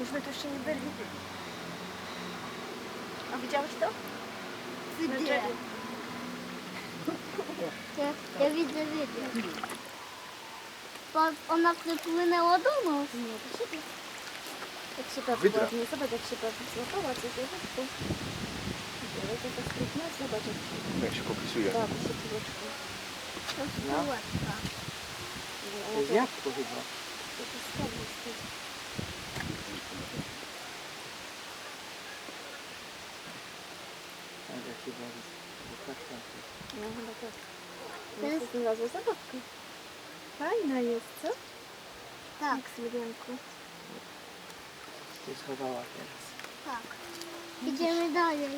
Myśmy tu jeszcze nie byli. A widziałeś to? Gdzie? Ja, ja widzę, widzę. Bo ona wypłynęła do nas. Nie, do siebie. Jak się bawi Wydra. ładnie, zobacz jak się bawi. Złapała coś, zobacz. Ale to jest trudne, zobacz jak się Jak się popisuje. bawi się piłeczką. To jest No. bułeczka. To jest jabłko chyba. Tak, się. Bo tak, tak. No chyba tak. To jest- to znalazła zabawkę. Fajna jest, co? Tak, Jak z Julianku. Się schowała teraz. tak. Idziemy dalej.